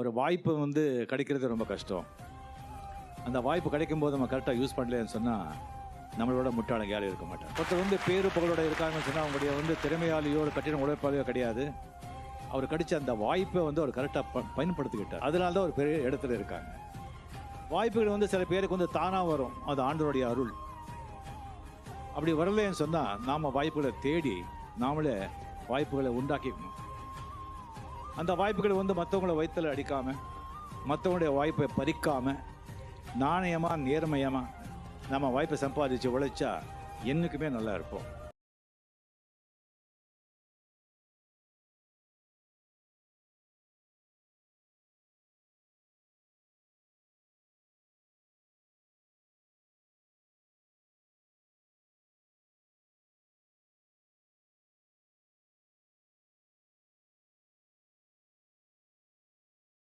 ஒரு வாய்ப்பு வந்து கிடைக்கிறது ரொம்ப கஷ்டம். அந்த வாய்ப்பு கிடைக்கும் போது நம்ம கரெக்டாக யூஸ் பண்ணலன்னு சொன்னால் நம்மளோட முட்டாளங்க யாரும் இருக்க மாட்டாங்க. ஒருத்தர் வந்து பேரு புகழோட இருக்காங்கன்னு சொன்னால் அவங்களுடைய வந்து திறமையாலேயோ ஒரு கட்டின உழைப்பாலேயோ கிடையாது. அவர் கிடைச்ச அந்த வாய்ப்பை வந்து அவர் கரெக்டாக ப பயன்படுத்திக்கிட்டார். அதனால தான் ஒரு பெரிய இடத்துல இருக்காங்க. வாய்ப்புகள் வந்து சில பேருக்கு வந்து தானாக வரும். அது ஆண்டவருடைய அருள். அப்படி வரலன்னு சொன்னால் நாம் வாய்ப்புகளை தேடி நாமளே வாய்ப்புகளை உண்டாக்கிக்கணும். அந்த வாய்ப்புகளை வந்து மற்றவங்கள வயிற்றில் அடிக்காமல் மற்றவங்களுடைய வாய்ப்பை பறிக்காமல் நாணயமாக நேர்மையமாக நம்ம வாய்ப்பை சம்பாதிச்சு உழைச்சா என்றைக்குமே நல்லா இருப்போம்.